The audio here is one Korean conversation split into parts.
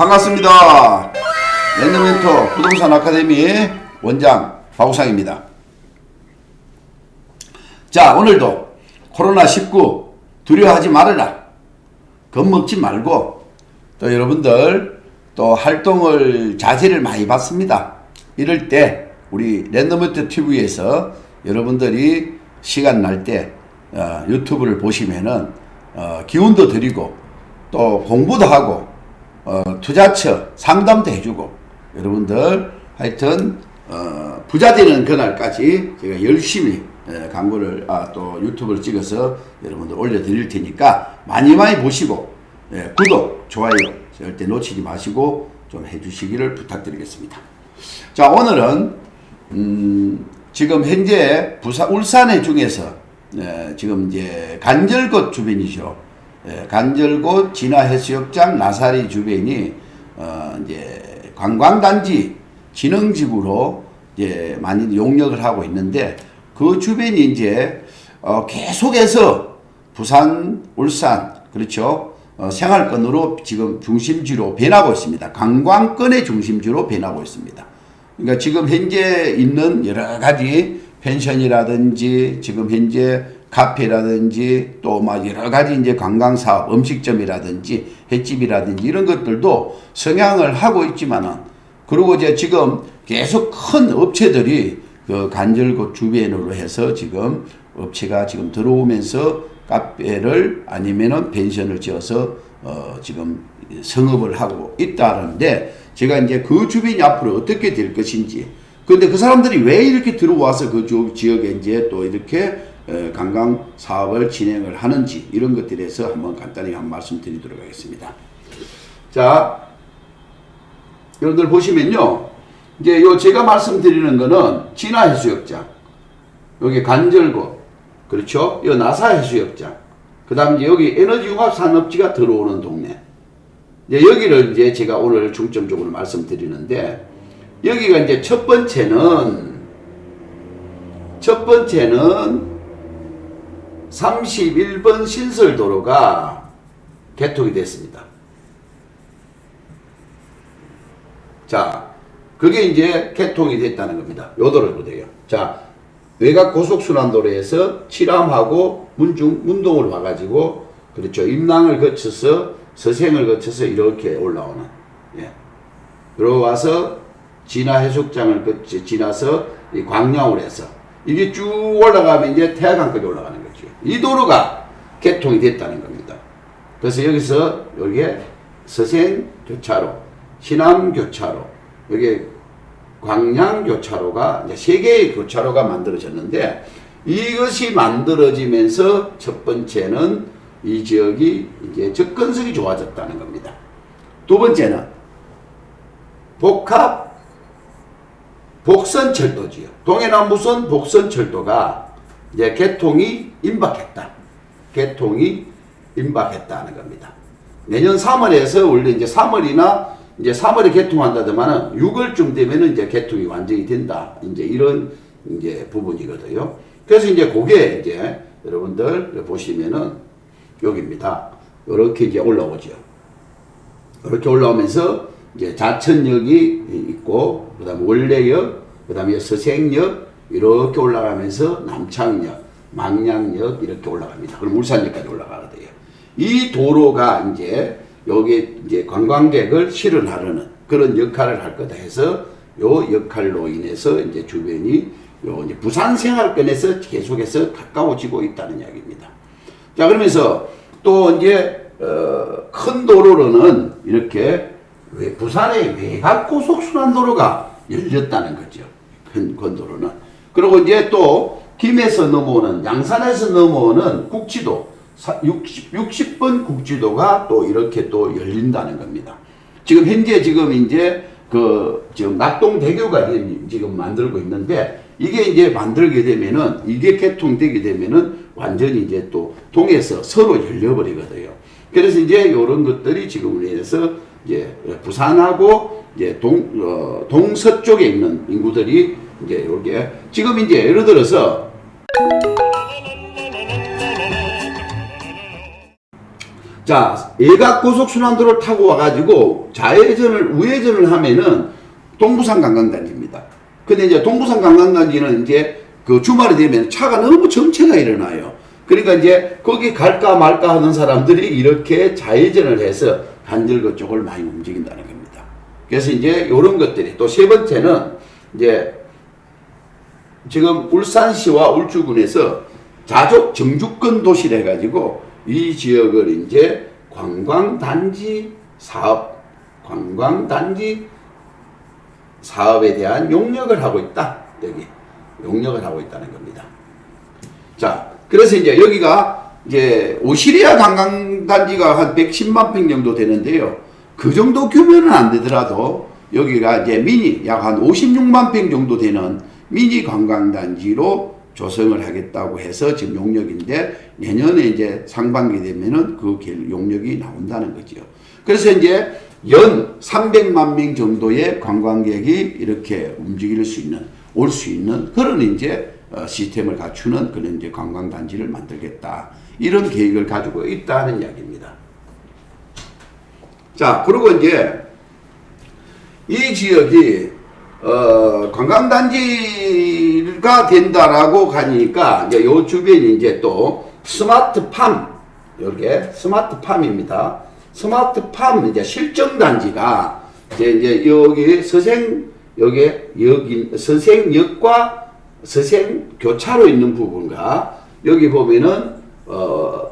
자, 반갑습니다. 랜드멘토 부동산 아카데미 원장 박우상입니다. 자, 오늘도 코로나19 두려워하지 말아라. 겁먹지 말고 또 여러분들 또 활동을 자제를 많이 받습니다. 이럴 때 우리 랜덤멘토 TV에서 여러분들이 시간 날때 어, 유튜브를 보시면은 어, 기운도 드리고 또 공부도 하고 어, 투자처 상담도 해주고 여러분들 하여튼 어, 부자 되는 그날까지 제가 열심히 에, 광고를 아, 또 유튜브를 찍어서 여러분들 올려드릴 테니까 많이 많이 보시고 예, 구독 좋아요 절대 놓치지 마시고 좀 해주시기를 부탁드리겠습니다. 자 오늘은 음, 지금 현재 부산 울산의 중에서 예, 지금 이제 간절곶 주변이죠. 예, 간절곶 진화해수욕장 나사리 주변이 어, 이제 관광단지 진흥지구로 이제 많이 용역을 하고 있는데 그 주변이 이제 어, 계속해서 부산, 울산 그렇죠. 어, 생활권으로 지금 중심지로 변하고 있습니다. 관광권의 중심지로 변하고 있습니다. 그러니까 지금 현재 있는 여러 가지 펜션이라든지 지금 현재 카페라든지 또 막 여러 가지 이제 관광 사업, 음식점이라든지 횟집이라든지 이런 것들도 성향을 하고 있지만은 그리고 이제 지금 계속 큰 업체들이 그 간절곶 주변으로 해서 지금 업체가 지금 들어오면서 카페를 아니면은 펜션을 지어서 어 지금 성업을 하고 있다는데 제가 이제 그 주변이 앞으로 어떻게 될 것인지. 근데 그 사람들이 왜 이렇게 들어와서 그 주- 지역에 이제 또 이렇게 어, 관광 사업을 진행을 하는지 이런 것들에 대해서 한번 간단히 한 말씀 드리도록 하겠습니다. 자, 여러분들 보시면요. 이제 요 제가 말씀드리는 거는 진화 해수욕장, 여기 간절곶, 그렇죠? 요 나사 해수욕장, 그 다음 이제 여기 에너지 융합 산업지가 들어오는 동네. 이제 여기를 이제 제가 오늘 중점적으로 말씀드리는데, 여기가 이제 첫 번째는, 첫 번째는 31번 신설도로가 개통이 됐습니다. 자, 그게 이제 개통이 됐다는 겁니다. 요 도로도 돼요. 자, 외곽 고속순환도로에서 칠암하고 문중, 문동을 와가지고, 그렇죠. 임랑을 거쳐서 서생을 거쳐서 이렇게 올라오는, 예. 들어와서 진화 해수욕장을 거쳐, 지나서 이 광양을 해서, 이게 쭉 올라가면 이제 태화강까지 올라가는. 이 도로가 개통이 됐다는 겁니다. 그래서 여기서 여기에 서생 교차로, 신암 교차로, 여기 광양 교차로가 이제 세 개의 교차로가 만들어졌는데 이것이 만들어지면서 첫 번째는 이 지역이 이제 접근성이 좋아졌다는 겁니다. 두 번째는 복합 복선철도지요. 동해남부선 복선철도가 이제 개통이 임박했다. 개통이 임박했다는 겁니다. 내년 3월에서 원래 이제 3월이나 이제 3월에 개통한다더만은 6월쯤 되면은 이제 개통이 완전히 된다. 이제 이런 이제 부분이거든요. 그래서 이제 그게 이제 여러분들 보시면은 여기입니다. 이렇게 이제 올라오죠. 이렇게 올라오면서 이제 자천역이 있고 그다음에 원래역, 그다음에 서생역 이렇게 올라가면서 남창역, 망량역 이렇게 올라갑니다. 그럼 울산역까지 올라가거든요. 이 도로가 이제 여기 이제 관광객을 실현하려는 그런 역할을 할 거다 해서 요 역할로 인해서 이제 주변이 요 이제 부산 생활권에서 계속해서 가까워지고 있다는 이야기입니다. 자 그러면서 또 이제 어, 큰 도로로는 이렇게 왜 부산의 외곽 고속순환 도로가 열렸다는 거죠. 큰, 큰 도로는. 그리고 이제 또 김에서 넘어오는 양산에서 넘어오는 국지도 60, 60번 국지도가 또 이렇게 또 열린다는 겁니다. 지금 현재 지금 이제 그 지금 낙동대교가 지금 만들고 있는데 이게 이제 만들게 되면은 이게 개통되게 되면은 완전히 이제 또 동에서 서로 열려버리거든요. 그래서 이제 이런 것들이 지금으로 인해서 이제 부산하고 이제 동, 어, 동서쪽에 있는 인구들이 이제 여기에 지금 이제 예를 들어서 자, 예각 고속순환도를 타고 와가지고 좌회전을, 우회전을 하면은 동부산 관광단지입니다. 근데 이제 동부산 관광단지는 이제 그 주말이 되면 차가 너무 정체가 일어나요. 그러니까 이제 거기 갈까 말까 하는 사람들이 이렇게 좌회전을 해서 간절거 쪽을 많이 움직인다는 겁니다. 그래서 이제 이런 것들이 또 세 번째는 이제 지금 울산시와 울주군에서 자족 정주권 도시를 해가지고 이 지역을 이제 관광단지 사업, 관광단지 사업에 대한 용역을 하고 있다. 여기 용역을 하고 있다는 겁니다. 자, 그래서 이제 여기가 이제 오시리아 관광단지가 한 110만 평 정도 되는데요. 그 정도 규모는 안 되더라도 여기가 이제 미니 약 한 56만 평 정도 되는 미니 관광단지로 조성을 하겠다고 해서 지금 용역인데 내년에 이제 상반기 되면은 그 길- 용역이 나온다는 거죠. 그래서 이제 연 300만 명 정도의 관광객이 이렇게 움직일 수 있는 올 수 있는 그런 이제 어, 시스템을 갖추는 그런 이제 관광단지를 만들겠다 이런 계획을 가지고 있다는 이야기입니다. 자 그리고 이제 이 지역이 어, 관광단지가 된다라고 가니까 이제 요 주변이 이제 또 스마트팜 이렇게 스마트팜입니다. 스마트팜 이제 실정단지가 이제 이제 여기 서생 여기 여기 서생역과 서생 교차로 있는 부분과 여기 보면은 어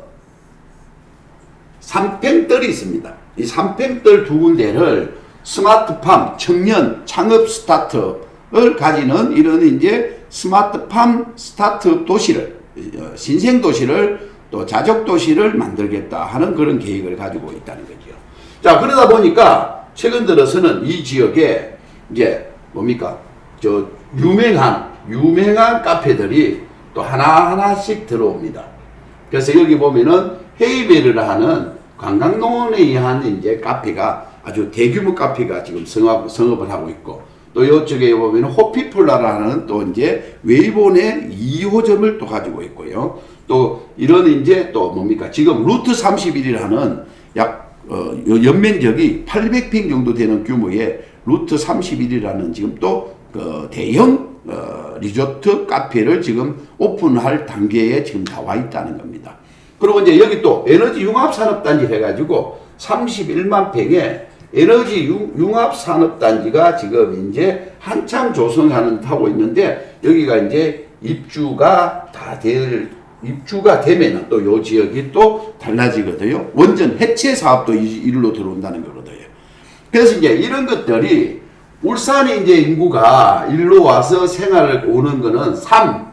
삼팽떨이 있습니다. 이 삼팽떨 두 군데를 스마트팜 청년 창업 스타트업을 가지는 이런 이제 스마트팜 스타트업 도시를 어, 신생 도시를 또 자족 도시를 만들겠다 하는 그런 계획을 가지고 있다는 거죠. 자 그러다 보니까 최근 들어서는 이 지역에 이제 뭡니까 저 유명한 유명한 카페들이 또 하나 하나씩 들어옵니다. 그래서 여기 보면은 헤이베르를 하는 관광농원에 의한 이제 카페가 아주 대규모 카페가 지금 성업, 성업을 하고 있고 또 이쪽에 보면은 호피폴라라는 또 이제 웨이본의 2호점을 또 가지고 있고요. 또 이런 이제 또 뭡니까 지금 루트 31이라는 약 어, 요 연면적이 800평 정도 되는 규모의 루트 31이라는 지금 또 그 대형 어, 리조트 카페를 지금 오픈할 단계에 지금 나와 있다는 겁니다. 그리고 이제 여기 또 에너지 융합 산업단지 해가지고 31만 평의 에너지 융, 융합 산업단지가 지금 이제 한참 조성하는 하고 있는데 여기가 이제 입주가 다 될 입주가 되면은 또요 지역이 또 달라지거든요. 원전 해체 사업도 이- 이리로 들어온다는 거거든요. 그래서 이제 이런 것들이 울산의 이제 인구가 일로 와서 생활을 오는 거는 3.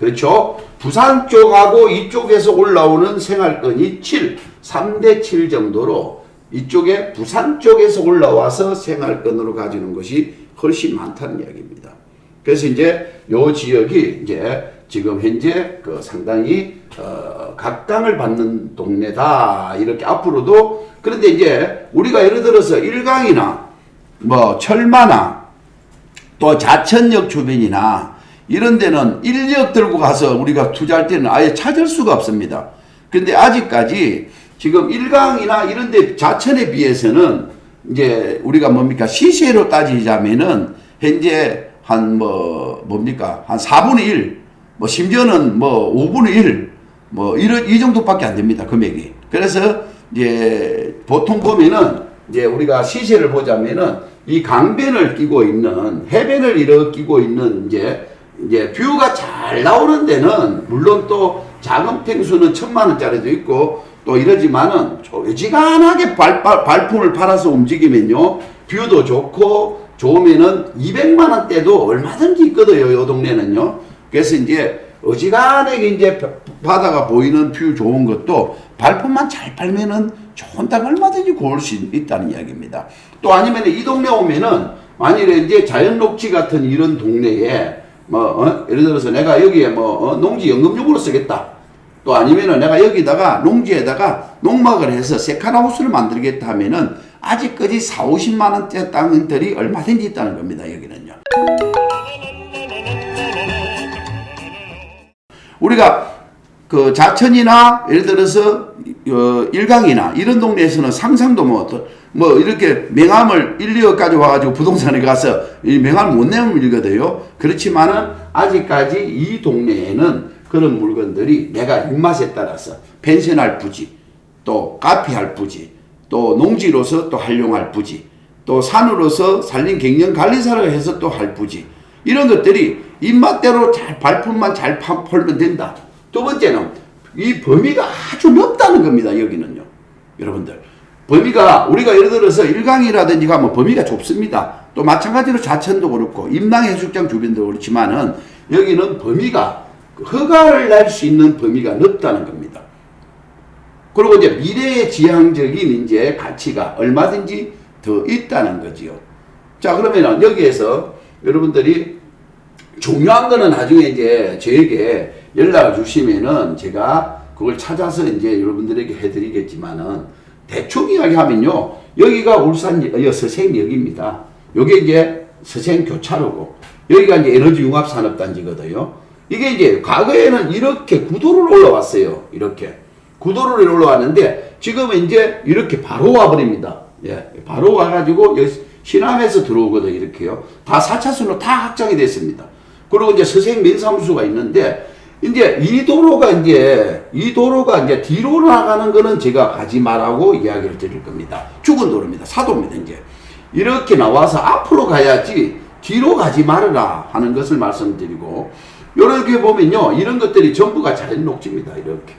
그렇죠? 부산 쪽하고 이쪽에서 올라오는 생활권이 7. 3대 7 정도로 이쪽에 부산 쪽에서 올라와서 생활권으로 가지는 것이 훨씬 많다는 이야기입니다. 그래서 이제 요 지역이 이제 지금 현재 그 상당히 어, 각광을 받는 동네다 이렇게 앞으로도 그런데 이제 우리가 예를 들어서 일강이나 뭐 철마나 또 자천역 주변이나 이런 데는 인력 들고 가서 우리가 투자할 때는 아예 찾을 수가 없습니다. 근데 아직까지 지금 일강이나 이런 데 자천에 비해서는 이제 우리가 뭡니까 시세로 따지자면은 현재 한 뭐 뭡니까 한 4분의 1, 뭐 심지어는 뭐 5분의 1, 뭐 이런 이 정도밖에 안 됩니다 금액이. 그래서 이제 보통 보면은 이제 우리가 시세를 보자면은 이 강변을 끼고 있는 해변을 끼고 있는 이제 이제 뷰가 잘 나오는 데는 물론 또 작은 평수는 천만 원짜리도 있고 또 이러지만은 조지간하게 발품을 팔아서 움직이면요 뷰도 좋고 좋으면은 200만 원대도 얼마든지 있거든요 요 동네는요 그래서 이제 어지간하게 이제 바다가 보이는 뷰 좋은 것도 발품만 잘 팔면은 좋은 땅 얼마든지 구할 수 있다는 이야기입니다. 또 아니면 이 동네 오면은 만일에 이제 자연 녹지 같은 이런 동네에 뭐 어? 예를 들어서 내가 여기에 뭐 어? 농지 연금용으로 쓰겠다. 또 아니면은 내가 여기다가 농지에다가 농막을 해서 세칸하우스를 만들겠다 하면은 아직까지 4, 50만 원대 땅들이 얼마든지 있다는 겁니다. 여기는요. 우리가 그 자천이나 예를 들어서 어, 일강이나 이런 동네에서는 상상도 못, 뭐 이렇게 명함을 1, 2억까지 와가지고 부동산에 가서 이 명함을 못 내면 밀거든요. 그렇지만은 아직까지 이 동네에는 그런 물건들이 내가 입맛에 따라서 펜션할 부지, 또 카페할 부지, 또 농지로서 또 활용할 부지, 또 산으로서 산림 경영 관리사를 해서 또 할 부지 이런 것들이 입맛대로 잘 발품만 잘 파- 팔면 된다. 두 번째는 이 범위가 아주 넓다는 겁니다. 여기는요. 여러분들 범위가 우리가 예를 들어서 일강이라든지 가면 범위가 좁습니다. 또 마찬가지로 자천도 그렇고 임낭해수욕장 주변도 그렇지만은 여기는 범위가 허가를 낼 수 있는 범위가 넓다는 겁니다. 그리고 이제 미래의 지향적인 이제 가치가 얼마든지 더 있다는 거지요. 자, 그러면은 여기에서 여러분들이 중요한 거는 나중에 이제 저에게 연락을 주시면은 제가 그걸 찾아서 이제 여러분들에게 해드리겠지만은 대충 이야기하면요. 여기가 울산 여- 서생역입니다. 요게 이제 서생 교차로고 여기가 이제 에너지 융합 산업단지거든요. 이게 이제 과거에는 이렇게 구도를 올라왔어요. 이렇게. 구도를 올라왔는데 지금은 이제 이렇게 바로 와버립니다. 예, 바로 와가지고 시남에서 들어오거든 이렇게요. 다 4차선으로 다 확장이 됐습니다. 그리고 이제 서생 면사무소가 있는데 이제 이 도로가 이제 이 도로가 이제 뒤로 나가는 거는 제가 가지 말라고 이야기를 드릴 겁니다. 죽은 도로입니다. 사도입니다. 이제 이렇게 나와서 앞으로 가야지 뒤로 가지 말아라 하는 것을 말씀드리고 이렇게 보면요 이런 것들이 전부가 자연 녹지입니다. 이렇게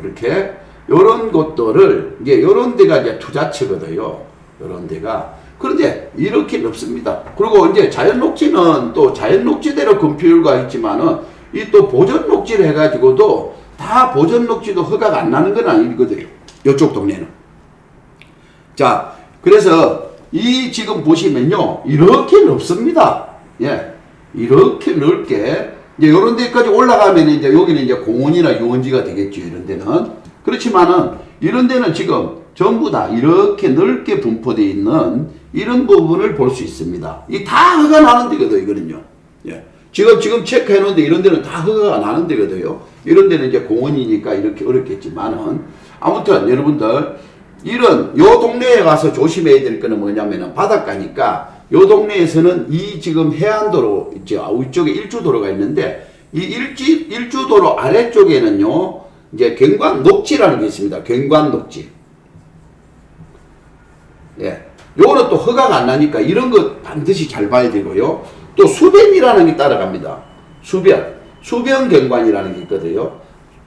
이렇게 요런 것들을 이제 요런 데가 이제 투자처거든요. 요런 데가 그런데 이렇게 없습니다. 그리고 이제 자연 녹지는 또 자연 녹지대로 금표율가 있지만은 이 또 보전 녹지를 해가지고도 다 보전 녹지도 허가가 안 나는 건 아니거든요. 요쪽 동네는. 자, 그래서 이 지금 보시면요. 이렇게 넓습니다. 예. 이렇게 넓게 이제 요런 데까지 올라가면 이제 여기는 이제 공원이나 유원지가 되겠죠. 이런 데는. 그렇지만은 이런 데는 지금 전부 다 이렇게 넓게 분포되어 있는 이런 부분을 볼 수 있습니다. 이 다 허가 나는 데거든요. 이거는요. 예. 지금 지금 체크해 놓은데 이런 데는 다 허가가 나는 데거든요. 이런 데는 이제 공원이니까 이렇게 어렵겠지만은 아무튼 여러분들 이런 요 동네에 가서 조심해야 될 거는 뭐냐면은 바닷가니까 요 동네에서는 이 지금 해안도로 있죠. 위쪽에 일주도로가 있는데 이 일지 일주도로 아래쪽에는요. 이제 경관 녹지라는 게 있습니다. 경관 녹지. 예. 요거는 또 허가가 안 나니까 이런 거 반드시 잘 봐야 되고요. 또 수변이라는 게 따라갑니다. 수변. 수변 경관이라는 게 있거든요.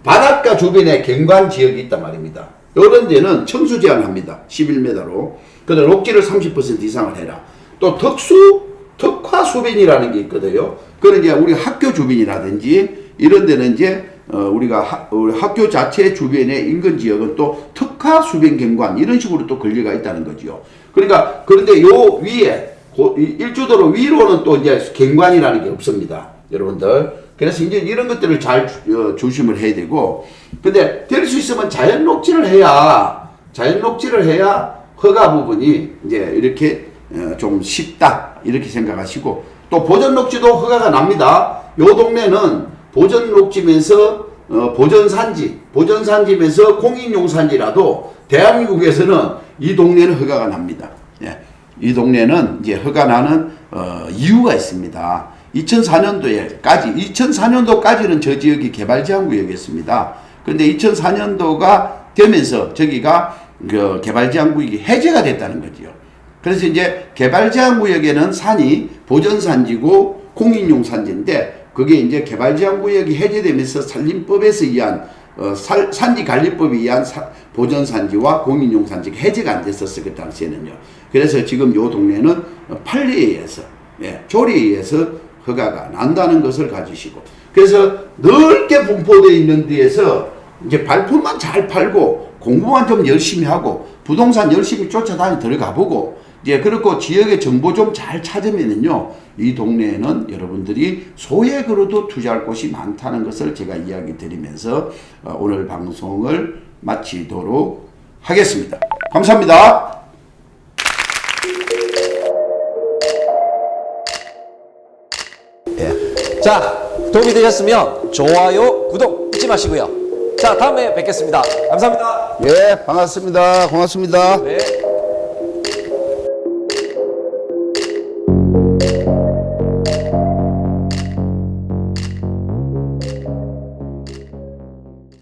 바닷가 주변에 경관 지역이 있단 말입니다. 이런 데는 청수 제한합니다. 11m로. 근데 녹지를 30% 이상을 해라. 또 특수 특화 수변이라는 게 있거든요. 그런 이제 우리 학교 주변이라든지 이런 데는 이제 어, 우리가 하, 우리 학교 자체 주변의 인근 지역은 또 특화 수변 경관 이런 식으로 또 권리가 있다는 거지요. 그러니까 그런데 요 위에 일주도로 위로는 또 이제 경관이라는 게 없습니다. 여러분들. 그래서 이제 이런 것들을 잘 주- 어, 조심을 해야 되고 근데 될 수 있으면 자연 녹지를 해야 자연 녹지를 해야 허가 부분이 이제 이렇게 어, 좀 쉽다 이렇게 생각하시고 또 보전 녹지도 허가가 납니다. 요 동네는 보전 녹지면서 어, 보전 산지 보전 산지면서 공인용 산지라도 대한민국에서는 이 동네는 허가가 납니다. 예. 이 동네는 이제 허가 나는 어, 이유가 있습니다. 2004년도에까지 2004년도까지는 저 지역이 개발제한구역이었습니다. 그런데 2004년도가 되면서 저기가 그 개발제한구역이 해제가 됐다는 거지요. 그래서 이제 개발 제한 구역에는 산이 보전 산지고 공인용 산지인데 그게 이제 개발 제한 구역이 해제되면서 산림법에서 의한 어, 살- 산지 관리법에 의한 사- 보전 산지와 공인용 산지가 해제가 안 됐었어 그 당시에는요. 그래서 지금 요 동네는 판례에 의해서 예, 조리에 의해서 허가가 난다는 것을 가지시고 그래서 넓게 분포되어 있는 데에서 이제 발품만 잘 팔고 공부만 좀 열심히 하고 부동산 열심히 쫓아다니 들어가 보고 이제 그렇고 지역의 정보 좀 잘 찾으면은요 이 동네에는 여러분들이 소액으로도 투자할 곳이 많다는 것을 제가 이야기 드리면서 어, 오늘 방송을 마치도록 하겠습니다. 감사합니다. 자, 도움이 되셨으면 좋아요, 구독 잊지 마시고요. 자, 다음에 뵙겠습니다. 감사합니다. 예, 반갑습니다. 고맙습니다. 네.